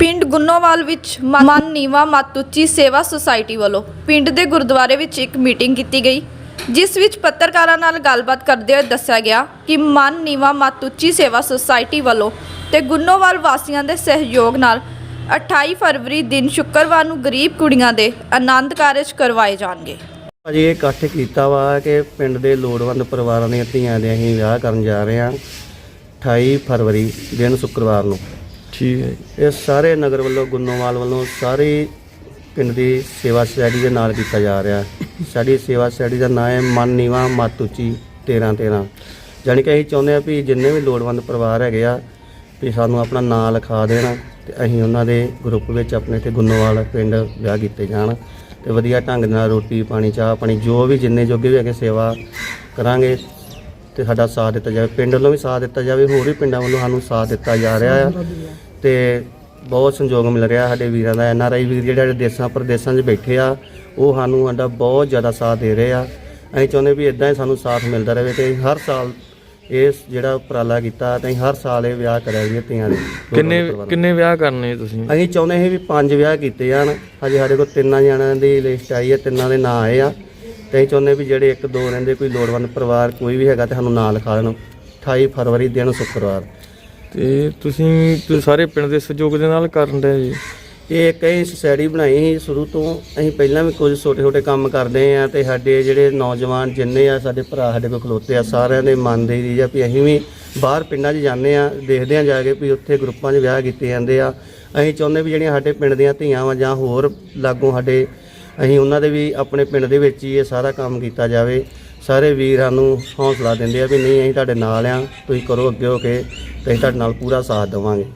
ਪਿੰਡ ਗੁੰਨੋਵਾਲ ਵਿੱਚ ਮਨ ਨੀਵਾ ਮੱਤ ਸੇਵਾ ਸੁਸਾਇਟੀ ਵੱਲੋਂ ਪਿੰਡ ਦੇ ਗੁਰਦੁਆਰੇ ਵਿੱਚ ਇੱਕ ਮੀਟਿੰਗ ਕੀਤੀ ਗਈ, ਜਿਸ ਵਿੱਚ ਪੱਤਰਕਾਰਾਂ ਨਾਲ ਗੱਲਬਾਤ ਕਰਦੇ ਹੋਏ ਦੱਸਿਆ ਗਿਆ ਕਿ ਮਨ ਨੀਵਾ ਮੱਤ ਸੇਵਾ ਸੁਸਾਇਟੀ ਵੱਲੋਂ ਤੇ ਗੁੰਨੋਵਾਲ ਵਾਸੀਆਂ ਦੇ ਸਹਿਯੋਗ ਨਾਲ 28 ਫਰਵਰੀ ਦਿਨ ਸ਼ੁੱਕਰਵਾਰ ਨੂੰ ਗਰੀਬ ਕੁੜੀਆਂ ਦੇ ਆਨੰਦ ਕਾਰਜ ਕਰਵਾਏ ਜਾਣਗੇ। ਅਜੇ ਇਹ ਇਕੱਠ ਕੀਤਾ ਵਾ ਕਿ ਪਿੰਡ ਦੇ ਲੋੜਵੰਦ ਪਰਿਵਾਰਾਂ ਦੀਆਂ ਧੀਆਂ ਦੇ ਅਸੀਂ ਵਿਆਹ ਕਰਨ ਜਾ ਰਹੇ ਹਾਂ 28 ਫਰਵਰੀ ਦਿਨ ਸ਼ੁੱਕਰਵਾਰ ਨੂੰ। ਠੀਕ ਹੈ ਜੀ। ਇਹ ਸਾਰੇ ਨਗਰ ਵੱਲੋਂ ਗੁੰਨੋਵਾਲ ਵੱਲੋਂ ਸਾਰੇ ਪਿੰਡ ਦੀ ਸੇਵਾ ਸੋਸਾਇਟੀ ਦੇ ਨਾਲ ਕੀਤਾ ਜਾ ਰਿਹਾ ਸਾਡੀ ਸੇਵਾ ਸੋਸਾਇਟੀ ਦਾ ਨਾਮ ਹੈ ਮਨ ਨੀਵਾ ਮੱਤ ਉੱਚੀ 13 13 ਜਾਣੀ ਕਿ ਅਸੀਂ ਚਾਹੁੰਦੇ ਆ ਵੀ ਜਿੰਨੇ ਵੀ ਲੋੜਵੰਦ ਪਰਿਵਾਰ ਹੈਗੇ ਆ, ਵੀ ਸਾਨੂੰ ਆਪਣਾ ਨਾਂ ਲਿਖਾ ਦੇਣ ਤੇ ਅਸੀਂ ਉਹਨਾਂ ਦੇ ਗਰੁੱਪ ਵਿੱਚ ਆਪਣੇ ਇੱਥੇ ਗੁੰਨੋਵਾਲ ਪਿੰਡ ਵਿਆਹ ਕੀਤੇ ਜਾਣ ਤੇ ਵਧੀਆ ਢੰਗ ਨਾਲ ਰੋਟੀ, ਪਾਣੀ, ਚਾਹ ਪਾਣੀ, ਜੋ ਵੀ ਜਿੰਨੇ ਜੋਗੇ ਵੀ ਹੈਗੇ ਸੇਵਾ ਕਰਾਂਗੇ ਤੇ ਸਾਡਾ ਸਾਥ ਦਿੱਤਾ ਜਾਵੇ। ਪਿੰਡ ਵੱਲੋਂ ਵੀ ਸਾਥ ਦਿੱਤਾ ਜਾਵੇ, ਹੋਰ ਵੀ ਪਿੰਡਾਂ ਵੱਲੋਂ ਸਾਨੂੰ ਸਾਥ ਦਿੱਤਾ ਜਾ ਰਿਹਾ ਆ। ਤੇ ਬਹੁਤ ਸੰਯੋਗ ਮਿਲ ਰਿਹਾ ਸਾਡੇ ਵੀਰਾਂ ਦਾ। ਐਨ ਆਰ ਆਈ ਵੀਰ ਜਿਹੜੇ ਦੇਸਾਂ ਪ੍ਰਦੇਸਾਂ 'ਚ ਬੈਠੇ ਆ ਉਹ ਸਾਨੂੰ ਸਾਡਾ ਬਹੁਤ ਜ਼ਿਆਦਾ ਸਾਥ ਦੇ ਰਹੇ ਆ। ਅਸੀਂ ਚਾਹੁੰਦੇ ਵੀ ਇਦਾਂ ਹੀ ਸਾਨੂੰ ਸਾਥ ਮਿਲਦਾ ਰਹੇ ਤੇ ਹਰ ਸਾਲ ਇਸ ਜਿਹੜਾ ਉਪਰਾਲਾ ਕੀਤਾ ਤੇ ਹਰ ਸਾਲ ਇਹ ਵਿਆਹ ਕਰਾਂਗੇ ਧੀਆਂ ਦੇ। ਕਿੰਨੇ ਕਿੰਨੇ ਵਿਆਹ ਕਰਨੇ ਤੁਸੀਂ? ਅਸੀਂ ਚਾਹੁੰਦੇ ਸੀ ਵੀ ਪੰਜ ਵਿਆਹ ਕੀਤੇ ਜਾਣ। ਹਜੇ ਸਾਡੇ ਕੋਲ ਤਿੰਨਾਂ ਜਣਿਆਂ ਦੀ ਲਿਸਟ ਆਈ ਹੈ ਤਿੰਨਾਂ ਦੇ ਨਾਂ ਆਏ ਆ। ਤੇ ਅਸੀਂ ਚਾਹੁੰਦੇ ਵੀ ਜਿਹੜੇ ਇੱਕ ਦੋ ਰਹਿੰਦੇ ਕੋਈ ਲੋੜਵੰਦ ਪਰਿਵਾਰ ਕੋਈ ਵੀ ਹੈਗਾ ਤੇ ਸਾਨੂੰ ਨਾਂ ਲਿਖਾ ਦੇਣ। 28 ਫਰਵਰੀ ਦਿਨ ਸ਼ੁੱਕਰਵਾਰ। ਤੇ ਤੁਸੀਂ ਤੁਸੀਂ ਸਾਰੇ ਪਿੰਡ ਦੇ ਸਹਿਯੋਗ ਦੇ ਨਾਲ ਕਰਨ ਦੇ ਜੀ। ਇਹ ਇੱਕ ਕਈ ਸੁਸਾਇਟੀ ਬਣਾਈ ਸੀ ਸ਼ੁਰੂ ਤੋਂ। ਅਸੀਂ ਪਹਿਲਾਂ ਵੀ ਕੁਝ ਛੋਟੇ ਛੋਟੇ ਕੰਮ ਕਰਦੇ ਆ ਤੇ ਸਾਡੇ ਜਿਹੜੇ ਨੌਜਵਾਨ ਜਿੰਨੇ ਆ, ਸਾਡੇ ਭਰਾ, ਸਾਡੇ ਕੋਲ ਖਲੋਤੇ ਆ, ਸਾਰਿਆਂ ਦੇ ਮਨ ਦੇ ਦੀ ਆ ਵੀ ਅਸੀਂ ਵੀ ਬਾਹਰ ਪਿੰਡਾਂ 'ਚ ਜਾਂਦੇ ਆ ਦੇਖਦੇ ਆ ਜਾ ਕੇ ਵੀ ਉੱਥੇ ਗਰੁੱਪਾਂ 'ਚ ਵਿਆਹ ਕੀਤੇ ਜਾਂਦੇ ਆ। ਅਸੀਂ ਚਾਹੁੰਦੇ ਵੀ ਜਿਹੜੀਆਂ ਸਾਡੇ ਪਿੰਡ ਦੀਆਂ ਧੀਆਂ ਵਾ ਜਾਂ ਹੋਰ ਲਾਗੋਂ ਸਾਡੇ, ਅਸੀਂ ਉਹਨਾਂ ਦੇ ਵੀ ਆਪਣੇ ਪਿੰਡ ਦੇ ਵਿੱਚ ਹੀ ਇਹ ਸਾਰਾ ਕੰਮ ਕੀਤਾ ਜਾਵੇ। ਸਾਰੇ ਵੀਰਾਂ ਨੂੰ ਹੌਸਲਾ ਦਿੰਦੇ ਆ ਵੀ ਨਹੀਂ, ਅਸੀਂ ਤੁਹਾਡੇ ਨਾਲ ਆ, ਤੁਸੀਂ ਕਰੋ ਅੱਗੇ ਹੋ ਕੇ। ਤੇ ਅਸੀਂ ਤੁਹਾਡੇ ਨਾਲ ਪੂਰਾ ਸਾਥ ਦੇਵਾਂਗੇ।